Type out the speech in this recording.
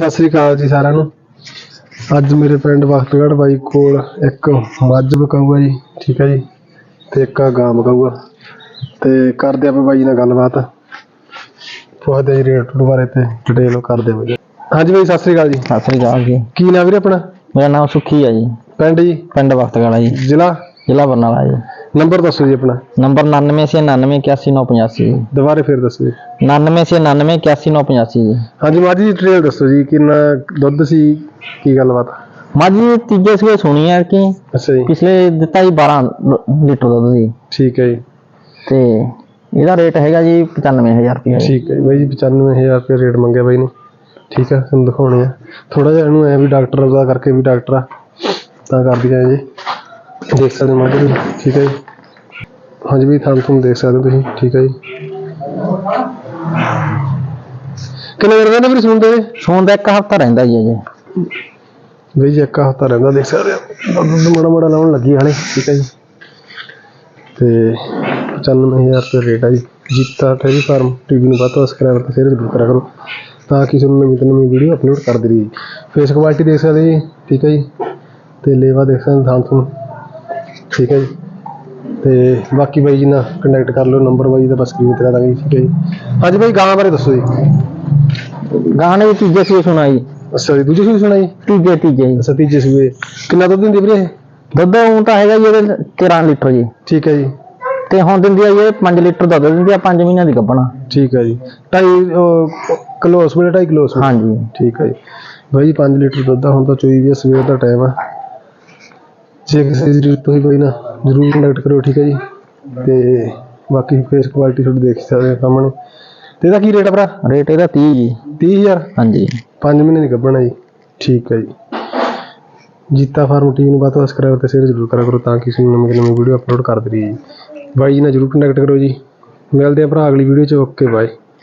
ਸਤਿ ਸ੍ਰੀ ਅਕਾਲ ਜੀ ਸਾਰਿਆਂ ਨੂੰ। ਅੱਜ ਮੇਰੇ ਪਿੰਡ ਵਖਤਗੜ੍ਹ ਬਾਈ ਕੋਲ ਇੱਕ ਮੱਝ ਬਕਾਊਗਾ ਜੀ ਠੀਕ ਹੈ ਜੀ ਤੇ ਇੱਕ ਗਾਂ ਬਕਾਊਗਾ ਤੇ ਕਰਦੇ ਆਪਾਂ ਬਾਈ ਨਾਲ ਗੱਲਬਾਤ। ਪੁੱਛਦੇ ਜੀ ਰੇਟ ਰੂਟ ਬਾਰੇ ਤੇ ਡਿਟੇਲ ਕਰਦੇ ਹਾਂ ਹਾਂਜੀ ਬਾਈ ਸਤਿ ਸ੍ਰੀ ਅਕਾਲ ਜੀ। ਸਤਿ ਸ੍ਰੀ ਅਕਾਲ ਜੀ। ਕੀ ਨਾਮ ਵੀਰੇ ਆਪਣਾ? ਮੇਰਾ ਨਾਮ ਸੁਖੀ ਹੈ ਜੀ। ਪਿੰਡ ਜੀ? ਪਿੰਡ ਵਖਤਗਾਲਾ ਜੀ। ਜ਼ਿਲ੍ਹਾ? ਜ਼ਿਲ੍ਹਾ ਬਰਨਾਲਾ ਜੀ। ਨੰਬਰ ਦੱਸੋ ਜੀ ਆਪਣਾ। ਨੰਬਰ 9989981985 ਜੀ। ਦੁਬਾਰੇ ਫੇਰ ਦੱਸੋ ਜੀ। 9989981985 ਜੀ। ਹਾਂਜੀ ਮੱਝ ਦੀ ਡਿਟੇਲ ਦੱਸੋ ਜੀ ਕਿੰਨਾ ਦੁੱਧ ਸੀ ਕੀ ਗੱਲਬਾਤ? ਮੱਝ ਜੀ ਤੀਜੇ ਸੂਏ ਸੁਣੀ ਹੈ ਕਿ। ਅੱਛਾ ਜੀ। ਪਿਛਲੇ ਦਿੱਤਾ ਜੀ 12 ਲ- ਲੀਟਰ ਦੁੱਧ ਜੀ ਠੀਕ ਹੈ ਜੀ। ਤੇ ਇਹਦਾ ਰੇਟ ਹੈਗਾ ਜੀ 95000 ਰੁਪਏ ਠੀਕ ਹੈ ਜੀ। ਬਾਈ ਜੀ 95000 ਰੁਪਏ ਰੇਟ ਮੰਗਿਆ ਬਾਈ ਨੇ। ਠੀਕ ਹੈ ਤੁਹਾਨੂੰ ਦਿਖਾਉਣੇ ਆ। ਥੋੜਾ ਜਿਹਾ ਇਹਨੂੰ ਐ ਵੀ ਡਾਕਟਰ ਦਾ ਕਰਕੇ ਵੀ ਡਾਕਟਰ ਆ। ਤਾਂ ਕਰ ਦਿਆ ਜੀ। ਦੇਖ ਸਕਦੇ ਹੋ ਮਾਝੇ ਵੀ ਠੀਕ ਹੈ ਜੀ। ਹਾਂਜੀ ਵੀ ਥਾਂ ਤੁਹਾਨੂੰ ਦੇਖ ਸਕਦੇ ਤੁਸੀਂ ਠੀਕ ਹੈ ਜੀ। ਕਿੰਨੇ ਦਿਨ ਰਹਿੰਦੇ ਫਿਰ ਸੁਣਦੇ ਨੇ ਸੂਣ ਦਾ ਇੱਕ ਹਫਤਾ ਰਹਿੰਦਾ ਜੀ ਅਜੇ। ਬਈ ਜੀ ਇੱਕ ਹਫ਼ਤਾ ਰਹਿੰਦਾ ਦੇਖ ਸਕਦੇ ਹੋ। ਦੁੱਧ ਮਾੜਾ ਮਾੜਾ ਲਾਉਣ ਲੱਗੀ ਹਾਲੇ ਠੀਕ ਹੈ ਜੀ। ਤੇ 95000 ਰੁਪਏ ਰੇਟ ਹੈ ਜੀ। ਜੀਤਾ ਟੇਰੀ ਫਾਰਮ ਟੀਵੀ ਨੂੰ ਵੱਧ ਤੋਂ ਸਬਸਕ੍ਰਾਈਬ ਤੇ ਸ਼ੇਅਰ ਜ਼ਰੂਰ ਕਰਿਆ ਕਰੋ ਤਾਂ ਕਿ ਤੁਹਾਨੂੰ ਨਵੀਂ ਤੋਂ ਨਵੀਂ ਵੀਡੀਓ ਅਪਲੋਡ ਕਰਦੇ ਰਹੀਏ। ਫੇਸ ਕੁਆਲਿਟੀ ਦੇਖ ਸਕਦੇ ਜੀ ਠੀਕ ਹੈ ਜੀ। ਤੇ ਲੇਵਾ ਦੇਖ ਸਕਦੇ ਥਾਂ ਤੋਂ ਠੀਕ ਹੈ ਜੀ। ਤੇ ਬਾਕੀ ਬਾਈ ਜੀ ਨਾਲ ਕੰਟੈਕਟ ਕਰ ਲਓ ਨੰਬਰ ਬਾਈ ਦਾ ਬਸ ਸਕਰੀਨ ਤੇ ਲਾ ਦਾਂਗੇ ਜੀ, ਠੀਕ ਹੈ ਜੀ। ਹਾਂਜੀ ਬਾਈ ਗਾਂ ਬਾਰੇ ਦੱਸੋ ਜੀ। ਗਾਣੇ ਵੀ ਤੀਜੇ ਸੂਏ ਸੁਣਾ ਜੀ ਅੱਛਾ ਜੀ ਦੂਜੀ ਸੂਈ ਸੁਣਾਈ? ਤੀਜੇ ਤੀਜੇ ਜੀ। ਅੱਛਾ ਤੀਜੇ ਸੂਏ। ਕਿੰਨਾ ਦੁੱਧ ਦਿੰਦੀ ਵੀਰੇ ਇਹ? ਦੁੱਧ ਹੁਣ ਤਾਂ ਹੈਗਾ ਜੀ ਇਹਦੇ 13 ਲੀਟਰ ਜੀ। ਠੀਕ ਹੈ ਜੀ। ਤੇ ਹੁਣ ਦਿੰਦੀ ਆ ਜੀ ਇਹ 5 ਲੀਟਰ ਦੁੱਧ ਦਿੰਦੀ ਆ 5 ਮਹੀਨਿਆਂ ਦੀ ਗੱਭਣਾ। ਠੀਕ ਹੈ ਜੀ। ਢਾਈ ਕਿਲੋ ਉਸ ਵੇਲੇ ਢਾਈ ਕਿਲੋ ਉਸ ਵੇਲੇ। ਹਾਂਜੀ। ਠੀਕ ਹੈ ਜੀ। ਬਾਈ ਜੀ 5 ਲੀਟਰ ਦੁੱਧ ਹੁਣ ਤਾਂ ਚੋਈ ਵੀ ਆ, ਸਵੇਰ ਦਾ ਟਾਈਮ ਆ। ਜੇ ਕਿਸੇ ਦੀ ਜ਼ਰੂਰਤ ਹੋਈ ਕੋਈ ਨਾ ਜ਼ਰੂਰ ਕੰਟੈਕਟ ਕਰਿਓ ਠੀਕ ਹੈ ਜੀ। ਤੇ ਬਾਕੀ ਫੇਸ ਕੁਆਲਿਟੀ ਤੁਹਾਡੀ ਦੇਖ ਸਕਦੇ ਹੋ ਸਾਹਮਣੇ। ਤੇ ਇਹਦਾ ਕੀ ਰੇਟ ਆ ਭਰਾ? ਰੇਟ ਇਹਦਾ 30 ਜੀ। 30000 ਹਾਂਜੀ। 5 ਮਹੀਨੇ ਦੀ ਗੱਭਣਾ ਜੀ। ਠੀਕ ਹੈ ਜੀ। ਜੀਤਾ ਫਾਰਮ ਟੀਮ ਨੂੰ ਬਾਤ ਸਬਸਕ੍ਰਾਈਬ ਤੇ ਸ਼ੇਅਰ ਜ਼ਰੂਰ ਕਰਿਆ ਕਰੋ ਤਾਂ ਕਿ ਅਸੀਂ ਨਵੀਂ ਨਵੀਂ ਵੀਡੀਓ ਅਪਲੋਡ ਕਰਦੇ ਰਹੀਏ। ਜੀ ਬਾਈ ਜੀ ਨਾਲ ਜ਼ਰੂਰ ਕੰਟੈਕਟ ਕਰੋ ਜੀ। ਮਿਲਦੇ ਆ ਭਰਾ ਅਗਲੀ ਵੀਡੀਓ 'ਚ। Okay bye